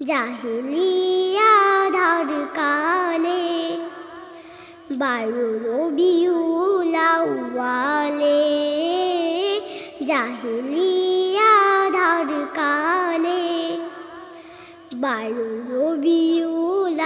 জাহিলিয়া ধার কালে বায়ু রবিউল জাহিলিয়াধার জাহিলিয়া ধার কালে বায়ু রবিউল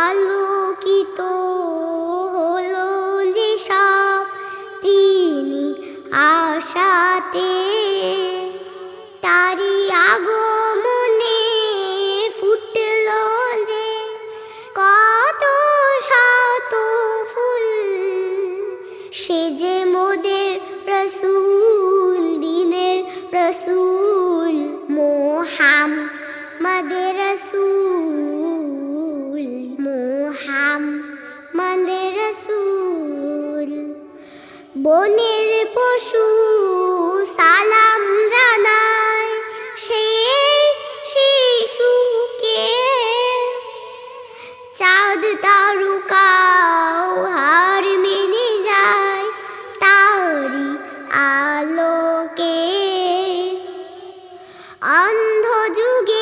আলোকিত হলো যে সব তিনি আশাতে। তারি আগমনে ফুটলো যে কত শত ফুল। সে যে মোদের রসুল, দিনের রসুল মোহাম মাদের রসুল। বনের পশু সালাম জানায় সেই শিশুকে। চাঁদ তারুকাও হার মেনে যায় তারি আলোকে। অন্ধ যুগে